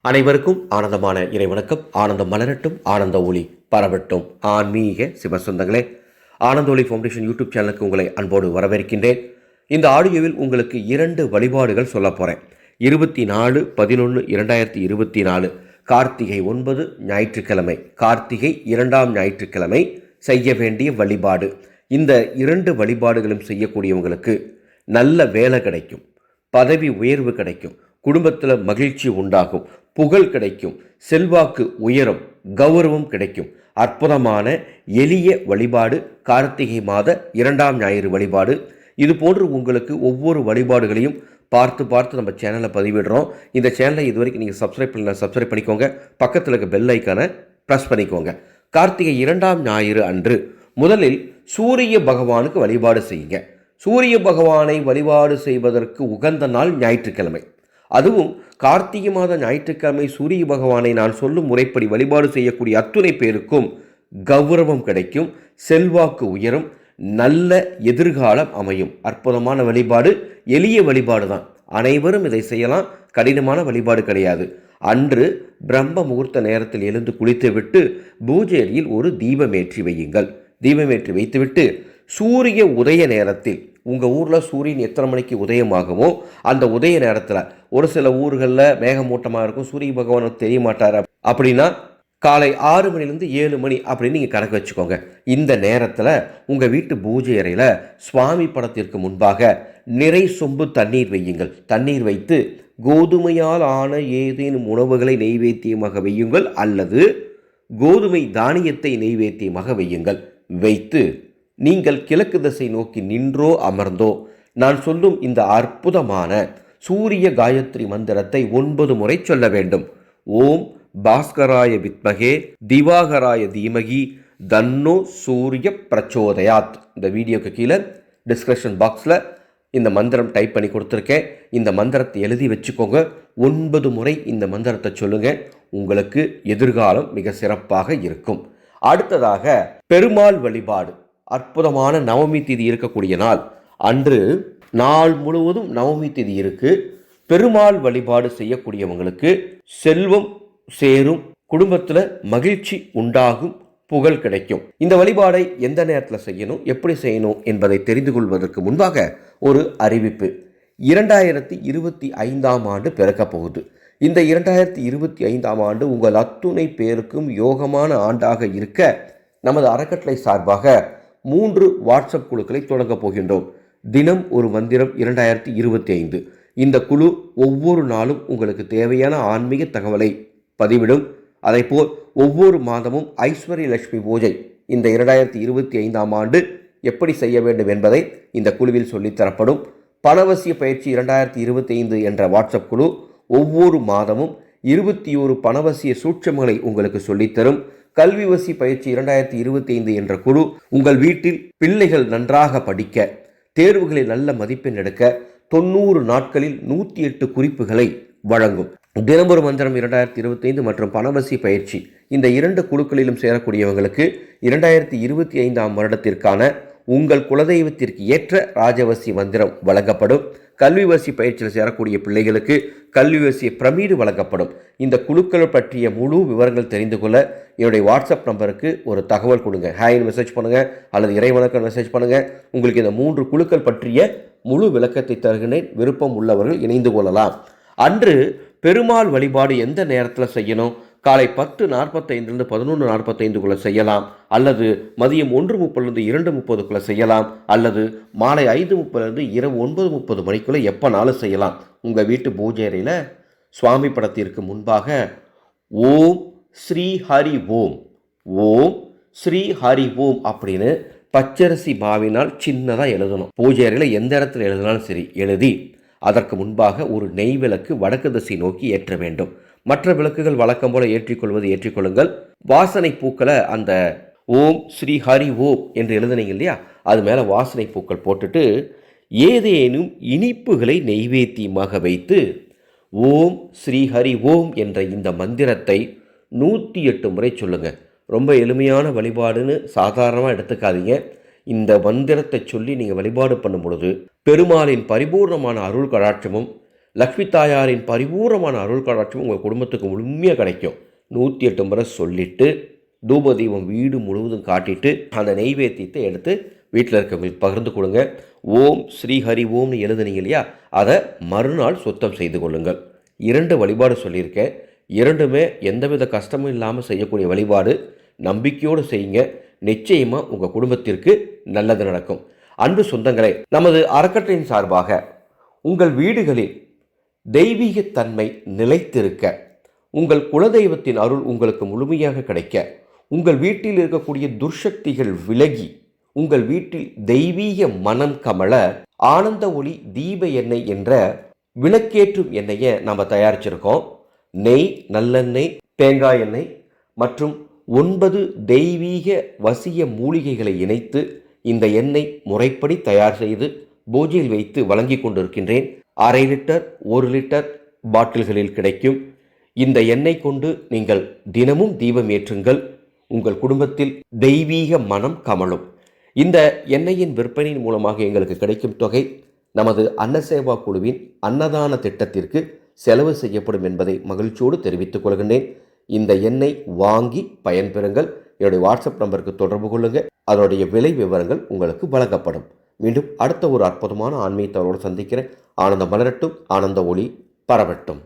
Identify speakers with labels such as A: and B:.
A: அனைவருக்கும் ஆனந்தமான இறைவணக்கம் ஆனந்தம் மலரட்டும் ஆனந்த ஒளி பரவட்டும். ஆன்மீக சிவசொந்தங்களே ஆனந்த ஒளி ஃபவுண்டேஷன் யூடியூப் சேனலுக்கு உங்களை அன்போடு வரவேற்கின்றேன். இந்த ஆடியோவில் உங்களுக்கு இரண்டு வழிபாடுகள் சொல்ல போகிறேன் இருபத்தி நாலு பதினொன்று இரண்டாயிரத்தி இருபத்தி நாலு கார்த்திகை ஒன்பது ஞாயிற்றுக்கிழமை. கார்த்திகை இரண்டாம் ஞாயிற்றுக்கிழமை செய்ய வேண்டிய வழிபாடு. இந்த இரண்டு வழிபாடுகளும் செய்யக்கூடியவங்களுக்கு நல்ல வேலை கிடைக்கும். பதவி உயர்வு கிடைக்கும். குடும்பத்தில் மகிழ்ச்சி உண்டாகும் புகழ் கிடைக்கும் செல்வாக்கு உயரும் கௌரவம் கிடைக்கும். அற்புதமான எளிய வழிபாடு கார்த்திகை மாத இரண்டாம் ஞாயிறு வழிபாடு. இது போன்று உங்களுக்கு ஒவ்வொரு வழிபாடுகளையும் பார்த்து பார்த்து நம்ம சேனலை பதிவிடுறோம். இந்த சேனலை இது வரைக்கும் நீங்கள் சப்ஸ்கிரைப் பண்ணல சப்ஸ்கிரைப் பண்ணிக்கோங்க. பக்கத்தில் இருக்க பெல் ஐக்கானை ப்ரெஸ் பண்ணிக்கோங்க. கார்த்திகை இரண்டாம் ஞாயிறு அன்று முதலில் சூரிய பகவானுக்கு வழிபாடு செய்யுங்க. சூரிய பகவானை வழிபாடு செய்வதற்கு உகந்த நாள் ஞாயிற்றுக்கிழமை. அதுவும் கார்த்திகை மாத ஞாயிற்றுக்கிழமை சூரிய பகவானை நான் சொல்லும் முறைப்படி வழிபாடு செய்யக்கூடிய அத்துணை பேருக்கும் கௌரவம் கிடைக்கும் செல்வாக்கு உயரும் நல்ல எதிர்காலம் அமையும். அற்புதமான வழிபாடு எளிய வழிபாடு தான் அனைவரும் இதை செய்யலாம். கடினமான வழிபாடு கிடையாது. அன்று பிரம்ம முகூர்த்த நேரத்தில் எழுந்து குளித்துவிட்டு பூஜேரியில் ஒரு தீபமேற்றி வையுங்கள். தீபமேற்றி வைத்துவிட்டு சூரிய உதய நேரத்தில் உங்கள் ஊரில் சூரியன் எத்தனை மணிக்கு உதயமாகுமோ அந்த உதய நேரத்தில் ஒரு சில ஊர்களில் மேகமூட்டமாக இருக்கும் சூரிய பகவானுக்கு தெரிய மாட்டார் அப்படின்னா காலை ஆறு மணிலேருந்து ஏழு மணி அப்படின்னு நீங்கள் கணக்கு வச்சுக்கோங்க. இந்த நேரத்தில் உங்கள் வீட்டு பூஜை அறையில் சுவாமி படத்திற்கு முன்பாக நிறை சொம்பு தண்ணீர் வையுங்கள். தண்ணீர் வைத்து கோதுமையால் ஆன ஏதேனும் உணவுகளை நெய்வேத்தியமாக வையுங்கள் அல்லது கோதுமை தானியத்தை நெய்வேத்தியமாக வையுங்கள். வைத்து நீங்கள் கிழக்கு திசை நோக்கி நின்றோ அமர்ந்தோ. நான் சொல்லும் இந்த அற்புதமான சூரிய காயத்ரி மந்திரத்தை ஒன்பது முறை சொல்ல வேண்டும். ஓம் பாஸ்கராய வித்மகே திவாகராய தீமகி தன்னோ சூரிய பிரச்சோதயாத். இந்த வீடியோக்கு கீழே டிஸ்கிரிப்ஷன் பாக்ஸில் இந்த மந்திரம் டைப் பண்ணி கொடுத்துருக்கேன். இந்த மந்திரத்தை எழுதி வச்சுக்கோங்க. ஒன்பது முறை இந்த மந்திரத்தை சொல்லுங்கள் உங்களுக்கு எதிர்காலம் மிக சிறப்பாக இருக்கும். அடுத்ததாக பெருமாள் வழிபாடு. அற்புதமான நவமி திதி இருக்கக்கூடிய நாள். அன்று நாள் முழுவதும் நவமி திதி இருக்கு. பெருமாள் வழிபாடு செய்யக்கூடியவங்களுக்கு செல்வம் சேரும் குடும்பத்தில் மகிழ்ச்சி உண்டாகும் புகழ் கிடைக்கும். இந்த வழிபாடை எந்த நேரத்தில் செய்யணும் எப்படி செய்யணும் என்பதை தெரிந்து கொள்வதற்கு முன்பாக ஒரு அறிவிப்பு. இரண்டாயிரத்தி இருபத்தி ஐந்தாம் ஆண்டு பிறக்கப் போகுது. இந்த இரண்டாயிரத்தி இருபத்தி ஐந்தாம் ஆண்டு உங்கள் அத்துணை பேருக்கும் யோகமான ஆண்டாக இருக்க நமது அறக்கட்டளை சார்பாக மூன்று வாட்ஸ்அப் குழுக்களை தொடங்கப் போகின்றோம். தினம் ஒரு மந்திரம் இரண்டாயிரத்தி இருபத்தி ஐந்து. இந்த குழு ஒவ்வொரு நாளும் உங்களுக்கு தேவையான ஆன்மீக தகவலை பதிவிடும். அதைப்போல் ஒவ்வொரு மாதமும் ஐஸ்வர்ய லட்சுமி பூஜை இந்த இரண்டாயிரத்தி இருபத்தி ஐந்தாம் ஆண்டு எப்படி செய்ய வேண்டும் என்பதை இந்த குழுவில் சொல்லித்தரப்படும் பணவசிய பயிற்சி இரண்டாயிரத்தி இருபத்தி ஐந்து என்ற வாட்ஸ்அப் குழு ஒவ்வொரு மாதமும் இருபத்தி ஒரு பணவசிய சூட்சமங்களை உங்களுக்கு சொல்லித்தரும் கல்வி வசி பயிற்சி இரண்டாயிரத்தி இருபத்தி ஐந்து என்ற குழு உங்கள் வீட்டில் பிள்ளைகள் நன்றாக படிக்க தேர்வுகளில் நல்ல மதிப்பெண் எடுக்க தொண்ணூறு நாட்களில் நூற்றி எட்டு குறிப்புகளை வழங்கும். தினமொரு மந்திரம் இரண்டாயிரத்தி இருபத்தைந்து மற்றும் பணவசி பயிற்சி. இந்த இரண்டு குழுக்களிலும் சேரக்கூடியவங்களுக்கு இரண்டாயிரத்தி இருபத்தி ஐந்தாம் வருடத்திற்கான உங்கள் குலதெய்வத்திற்கு ஏற்ற ராஜவசி மந்திரம் வழங்கப்படும். கல்விவசி பயிற்சியில் சேரக்கூடிய பிள்ளைகளுக்கு கல்விவசி பிரமீடு வழங்கப்படும். இந்த குழுக்கள் பற்றிய முழு விவரங்கள் தெரிந்து கொள்ள என்னுடைய வாட்ஸ்அப் நம்பருக்கு ஒரு தகவல் கொடுங்க. ஹாய்னு மெசேஜ் பண்ணுங்கள் அல்லது இறைவணக்கம் மெசேஜ் பண்ணுங்கள் உங்களுக்கு இந்த மூன்று குழுக்கள் பற்றிய முழு விளக்கத்தை தருகின்றேன் விருப்பம் உள்ளவர்கள் இணைந்து கொள்ளலாம். அன்று பெருமாள் வழிபாடு எந்த நேரத்தில் செய்யணும்? காலை பத்து நாற்பத்தைந்துலேருந்து பதினொன்று நாற்பத்தைந்துக்குள்ளே செய்யலாம். அல்லது மதியம் ஒன்று முப்பதுலேருந்து இரண்டு முப்பதுக்குள்ளே செய்யலாம். அல்லது மாலை ஐந்து முப்பதுலேருந்து இரவு ஒன்பது முப்பது மணிக்குள்ளே எப்போனாலும் செய்யலாம். உங்கள் வீட்டு பூஜை அறையில் சுவாமி படத்திற்கு முன்பாக ஓம் ஸ்ரீ ஹரி ஓம் ஓம் ஸ்ரீ ஹரி ஓம் அப்படின்னு பச்சரிசி மாவினால் சின்னதாக எழுதணும். பூஜை அறையில் எந்த இடத்துல எழுதினாலும் சரி எழுதி அதற்கு முன்பாக ஒரு நெய் விளக்கு வடக்கு திசை நோக்கி ஏற்ற வேண்டும். மற்ற விளக்குகள் வழக்கம் போல ஏற்றிக்கொள்வது ஏற்றிக்கொள்ளுங்கள். வாசனை பூக்களை அந்த ஓம் ஸ்ரீ ஹரி ஓம் என்று எழுதுனீங்க இல்லையா? அது மேலே வாசனை பூக்கள் போட்டுட்டு ஏதேனும் இனிப்புகளை நெய்வேத்தியமாக வைத்து ஓம் ஸ்ரீ ஹரி ஓம் என்ற இந்த மந்திரத்தை நூற்றி எட்டு முறை சொல்லுங்கள் ரொம்ப எளிமையான வழிபாடுன்னு சாதாரணமாக எடுத்துக்காதீங்க. இந்த மந்திரத்தை சொல்லி நீங்கள் வழிபாடு பண்ணும் பொழுது பெருமாளின் பரிபூர்ணமான அருள் கடாட்சமும் லக்ஷ்மி தாயாரின் பரிபூர்ணமான அருள் கடாட்சியும் உங்கள் குடும்பத்துக்கு முழுமையாக கிடைக்கும். நூற்றி எட்டு முறை சொல்லிட்டு தூப தீபம் வீடு முழுவதும் காட்டிட்டு அந்த நெய்வேத்தியத்தை எடுத்து வீட்டில் இருக்கவங்களுக்கு பகிர்ந்து கொடுங்க. ஓம் ஸ்ரீஹரி ஓம்னு எழுதுனீங்க இல்லையா? அதை மறுநாள் சுத்தம் செய்து கொள்ளுங்கள். இரண்டு வழிபாடு சொல்லியிருக்கேன். இரண்டுமே எந்தவித கஷ்டமும் இல்லாமல் செய்யக்கூடிய வழிபாடு. நம்பிக்கையோடு செய்யுங்க. நிச்சயமாக உங்கள் குடும்பத்திற்கு நல்லது நடக்கும். அன்பு சொந்தங்களே நமது அறக்கட்டளையின் சார்பாக உங்கள் வீடுகளில் தெய்வீகத்தன்மை நிலைத்திருக்க உங்கள் குலதெய்வத்தின் அருள் உங்களுக்கு முழுமையாக கிடைக்க உங்கள் வீட்டில் இருக்கக்கூடிய துர்சக்திகள் விலகி உங்கள் வீட்டில் தெய்வீக மனம் கமல ஆனந்த ஒளி தீப எண்ணெய் என்ற விளக்கேற்றும் எண்ணெயை நம்ம தயாரிச்சிருக்கோம். நெய் நல்லெண்ணெய் தேங்காய் எண்ணெய் மற்றும் ஒன்பது தெய்வீக வசிய மூலிகைகளை இணைத்து இந்த எண்ணெய் முறைப்படி தயார் செய்து பூஜையில் வைத்து வழங்கி கொண்டிருக்கின்றேன். அரை லிட்டர் ஒரு லிட்டர் பாட்டில்களில் கிடைக்கும். இந்த எண்ணெய் கொண்டு நீங்கள் தினமும் தீபம் ஏற்றுங்கள். உங்கள் குடும்பத்தில் தெய்வீக மனம் கமலும் இந்த எண்ணெயின் விற்பனையின் மூலமாக எங்களுக்கு கிடைக்கும் தொகை நமது அன்னசேவா குழுவின் அன்னதான திட்டத்திற்கு செலவு செய்யப்படும் என்பதை மகிழ்ச்சியோடு தெரிவித்துக் கொள்கின்றேன். இந்த எண்ணெய் வாங்கி பயன்பெறுங்கள். என்னுடைய வாட்ஸ்அப் நம்பருக்கு தொடர்பு கொள்ளுங்கள் அதனுடைய விலை விவரங்கள் உங்களுக்கு வழங்கப்படும். மீண்டும் அடுத்த ஒரு அற்புதமான ஆன்மீகத்தவரோடு சந்திக்கிறேன். ஆனந்த மலரட்டும். ஆனந்த ஒளி பரவட்டும்.